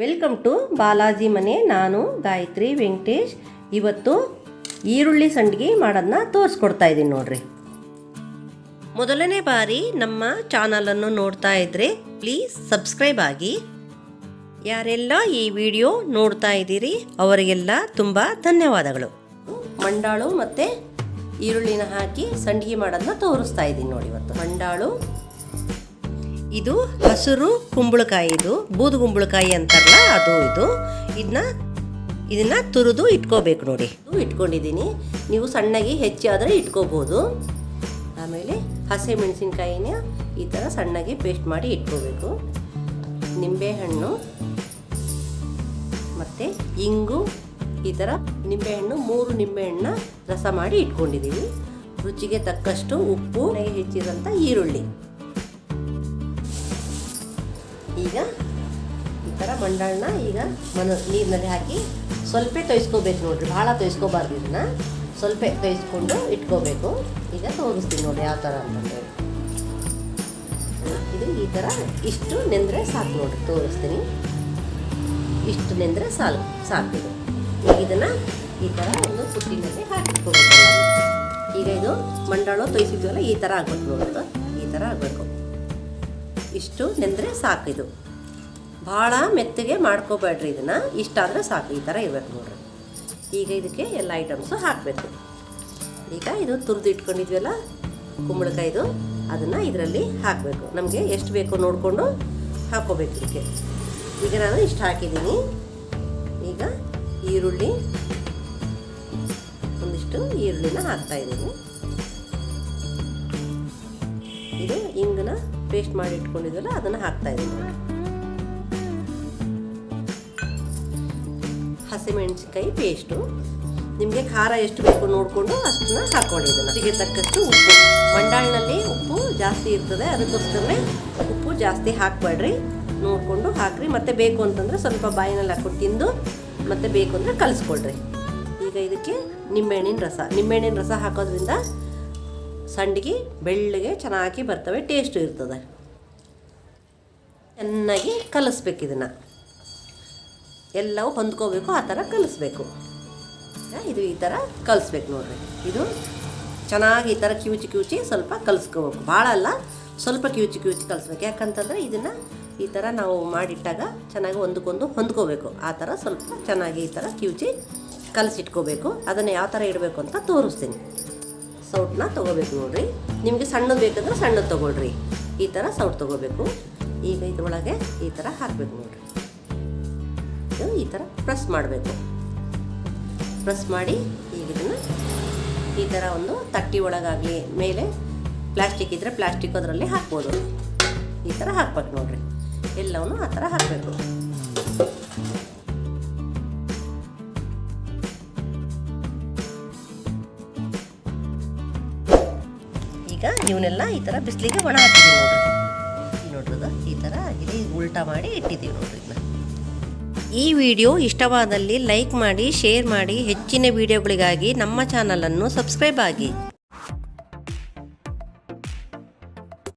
Welcome to Balaji ಮನೆ. ನಾನು ಗಾಯತ್ರಿ ವೆಂಕಟೇಶ್. ಇವತ್ತು ಈರುಳ್ಳಿ ಸಂಡಿಗೆ ಮಾಡೋದನ್ನ ತೋರಿಸ್ಕೊಡ್ತಾ ಇದ್ದೀನಿ ನೋಡ್ರಿ. ಮೊದಲನೇ ಬಾರಿ ನಮ್ಮ ಚಾನಲನ್ನು ನೋಡ್ತಾ ಇದ್ರೆ ಪ್ಲೀಸ್ ಸಬ್ಸ್ಕ್ರೈಬ್ ಆಗಿ. ಯಾರೆಲ್ಲ ಈ ವಿಡಿಯೋ ನೋಡ್ತಾ ಇದ್ದೀರಿ, ಅವರಿಗೆಲ್ಲ ತುಂಬ ಧನ್ಯವಾದಗಳು. ಮಂಡಾಳು ಮತ್ತು ಈರುಳ್ಳಿನ ಹಾಕಿ ಸಂಡಿಗೆ ಮಾಡೋದನ್ನ ತೋರಿಸ್ತಾ ಇದ್ದೀನಿ ನೋಡಿ ಇವತ್ತು. ಮಂಡಾಳು ಇದು ಹಸಿರು ಕುಂಬಳಕಾಯಿ ಇದು, ಬೂದು ಕುಂಬಳಕಾಯಿ ಅಂತಾರಲ್ಲ, ಅದು ಇದು. ಇದನ್ನ ಇದನ್ನ ತುರಿದು ಇಟ್ಕೋಬೇಕು ನೋಡಿ. ಇಟ್ಕೊಂಡಿದ್ದೀನಿ. ನೀವು ಸಣ್ಣಗೆ ಹೆಚ್ಚಾದರೆ ಇಟ್ಕೋಬೋದು. ಆಮೇಲೆ ಹಸಿ ಮೆಣಸಿನ್ಕಾಯಿನ ಈ ಥರ ಸಣ್ಣಗೆ ಪೇಸ್ಟ್ ಮಾಡಿ ಇಟ್ಕೋಬೇಕು. ನಿಂಬೆಹಣ್ಣು ಮತ್ತು ಇಂಗು ಈ ಥರ ನಿಂಬೆಹಣ್ಣು, ಮೂರು ನಿಂಬೆಹಣ್ಣು ರಸ ಮಾಡಿ ಇಟ್ಕೊಂಡಿದ್ದೀವಿ ರುಚಿಗೆ ತಕ್ಕಷ್ಟು ಉಪ್ಪು ಹೆಚ್ಚಿದಂಥ ಈರುಳ್ಳಿ. ಈಗ ಈ ಥರ ಮಂಡಾಳನ್ನ ಈಗ ಮನ ನೀರಿನಲ್ಲಿ ಹಾಕಿ ಸ್ವಲ್ಪ ತೊಯ್ಸ್ಕೋಬೇಕು ನೋಡಿರಿ, ಭಾಳ ತೊಯ್ಸ್ಕೋಬಾರ್ದು ಇದನ್ನು. ಸ್ವಲ್ಪ ತೊಯ್ಸ್ಕೊಂಡು ಇಟ್ಕೋಬೇಕು. ಈಗ ತೋರಿಸ್ತೀನಿ ನೋಡಿ ಯಾವ ಥರ ಅಂತಂದೇಳಿ ಇದು ಈ ಥರ ಇಷ್ಟು ನೆಂದರೆ ಸಾಕು ನೋಡಿರಿ, ತೋರಿಸ್ತೀನಿ. ಇಷ್ಟು ನೆಂದರೆ ಸಾಲು, ಸಾಕು ಈಗ ಇದನ್ನು ಈ ಥರ ಒಂದು ಪುಟ್ಟಿನಲ್ಲಿ ಹಾಕಿಟ್ಕೋಬೇಕು. ಈಗ ಇದು ಮಂಡಾಳು ತೊಯ್ಸಿದ್ವಲ್ಲ, ಈ ಥರ ಆಗ್ಬೇಕು ನೋಡೋದು ಈ ಥರ ಆಗಬೇಕು. ಇಷ್ಟು ನೆಂದರೆ ಸಾಕು ಇದು. ಭಾಳ ಮೆತ್ತಗೆ ಮಾಡ್ಕೋಬೇಡ್ರಿ ಇದನ್ನು. ಇಷ್ಟಾದರೆ ಸಾಕು. ಈ ಥರ ಇರಬೇಕು ನೋಡ್ರಿ. ಈಗ ಇದಕ್ಕೆ ಎಲ್ಲ ಐಟಮ್ಸು ಹಾಕಬೇಕು. ಈಗ ಇದು ತುರಿದು ಇಟ್ಕೊಂಡಿದ್ವಲ್ಲ, ಕುಂಬಳಕಾಯಿದು, ಅದನ್ನು ಇದರಲ್ಲಿ ಹಾಕಬೇಕು. ನಮಗೆ ಎಷ್ಟು ಬೇಕೋ ನೋಡಿಕೊಂಡು ಹಾಕೋಬೇಕು ಇದಕ್ಕೆ. ಈಗ ನಾನು ಇಷ್ಟು ಹಾಕಿದ್ದೀನಿ. ಈಗ ಈರುಳ್ಳಿ, ಒಂದಿಷ್ಟು ಈರುಳ್ಳಿನ ಹಾಕ್ತಾಯಿದ್ದೀನಿ ಇದು ಇಂಗನ ಪೇಸ್ಟ್ ಮಾಡಿ ಇಟ್ಕೊಂಡಿದ್ವಲ್ಲ, ಅದನ್ನು ಹಾಕ್ತಾ ಇದ್ದೀನಿ. ಹಸಿಮೆಣಸಿನ್ಕಾಯಿ ಪೇಸ್ಟು ನಿಮಗೆ ಖಾರ ಎಷ್ಟು ಬೇಕು ನೋಡಿಕೊಂಡು ಅಷ್ಟನ್ನ ಹಾಕೊಳ್ಳಿ ಇದನ್ನು. ಅದಕ್ಕೆ ತಕ್ಕಷ್ಟು ಉಪ್ಪು. ಮಂಡಾಳಿನಲ್ಲಿ ಉಪ್ಪು ಜಾಸ್ತಿ ಇರ್ತದೆ, ಅದಕ್ಕೋಸ್ಕರನೇ ಉಪ್ಪು ಜಾಸ್ತಿ ಹಾಕಬೇಡ್ರಿ. ನೋಡಿಕೊಂಡು ಹಾಕ್ರಿ. ಮತ್ತೆ ಬೇಕು ಅಂತಂದರೆ ಸ್ವಲ್ಪ ಬಾಯಿನಲ್ಲಿ ಹಾಕ್ಕೊಂಡು ತಿಂದು, ಮತ್ತೆ ಬೇಕು ಅಂದರೆ ಕಲಿಸ್ಕೊಳ್ರಿ. ಈಗ ಇದಕ್ಕೆ ನಿಂಬೆಹಣ್ಣಿನ ರಸ. ನಿಂಬೆಹಣ್ಣಿನ ರಸ ಹಾಕೋದ್ರಿಂದ ಸಂಡಿಗೆ ಬೆಳ್ಳಗೆ ಚೆನ್ನಾಗಿ ಬರ್ತವೆ ಟೇಸ್ಟು ಇರ್ತದೆ. ಚೆನ್ನಾಗಿ ಕಲಿಸ್ಬೇಕು ಇದನ್ನು. ಎಲ್ಲವೂ ಹೊಂದ್ಕೋಬೇಕು, ಆ ಥರ ಕಲಿಸ್ಬೇಕು. ಇದು ಈ ಥರ ಕಲಿಸ್ಬೇಕು ನೋಡ್ರಿ. ಇದು ಚೆನ್ನಾಗಿ ಈ ಥರ ಕಿವುಚಿ ಕಿವುಚಿ ಸ್ವಲ್ಪ ಕಲಿಸ್ಕೋಬೇಕು. ಭಾಳ ಅಲ್ಲ, ಸ್ವಲ್ಪ ಕಿವುಚಿ ಕಿವುಚಿ ಕಲಿಸ್ಬೇಕು. ಯಾಕಂತಂದರೆ ಇದನ್ನು ಈ ಥರ ನಾವು ಮಾಡಿಟ್ಟಾಗ ಚೆನ್ನಾಗಿ ಒಂದಕ್ಕೊಂದು ಹೊಂದ್ಕೋಬೇಕು. ಆ ಥರ ಸ್ವಲ್ಪ ಚೆನ್ನಾಗಿ ಈ ಥರ ಕಿವುಚಿ ಕಲಸಿಟ್ಕೋಬೇಕು. ಅದನ್ನು ಯಾವ ಥರ ಇಡಬೇಕು ಅಂತ ತೋರಿಸ್ತೀನಿ. ಸೌಟನ್ನ ತೊಗೋಬೇಕು ನೋಡಿರಿ. ನಿಮಗೆ ಸಣ್ಣದು ಬೇಕಂದ್ರೆ ಸಣ್ಣದು ತೊಗೊಳ್ರಿ. ಈ ಥರ ಸೌಟ್ ತೊಗೋಬೇಕು. ಈಗ ಇದ್ರೊಳಗೆ ಈ ಥರ ಹಾಕಬೇಕು ನೋಡಿರಿ. ಇದು ಈ ಥರ ಪ್ರೆಸ್ ಮಾಡಬೇಕು. ಪ್ರೆಸ್ ಮಾಡಿ ಈಗ ಇದನ್ನು ಈ ಥರ ಒಂದು ತಟ್ಟಿ ಒಳಗಾಗಲಿ, ಮೇಲೆ ಪ್ಲಾಸ್ಟಿಕ್ ಇದ್ದರೆ ಪ್ಲಾಸ್ಟಿಕ್ ಅದರಲ್ಲಿ ಹಾಕ್ಬೋದು. ಈ ಥರ ಹಾಕ್ಬೇಕು ನೋಡಿರಿ. ಎಲ್ಲವನ್ನು ಆ ಥರ ಹಾಕಬೇಕು. ಇವನ್ನೆಲ್ಲ ಈ ಥರ ಬಿಸಿಲಿಗೆ ಒಣ ಹಾಕಿದ್ದೀವಿ ನೋಡ್ರಿ. ನೋಡ್ರದ ಈ ಥರ ಆಗಿದೆ. ಉಲ್ಟಾ ಮಾಡಿ ಇಟ್ಟಿದ್ದೀವಿ ನೋಡ್ರಿ ಇದನ್ನ. ಈ ವಿಡಿಯೋ ಇಷ್ಟವಾದಲ್ಲಿ ಲೈಕ್ ಮಾಡಿ, ಶೇರ್ ಮಾಡಿ, ಹೆಚ್ಚಿನ ವಿಡಿಯೋಗಳಿಗಾಗಿ ನಮ್ಮ ಚಾನಲನ್ನು ಸಬ್ಸ್ಕ್ರೈಬ್ ಆಗಿ.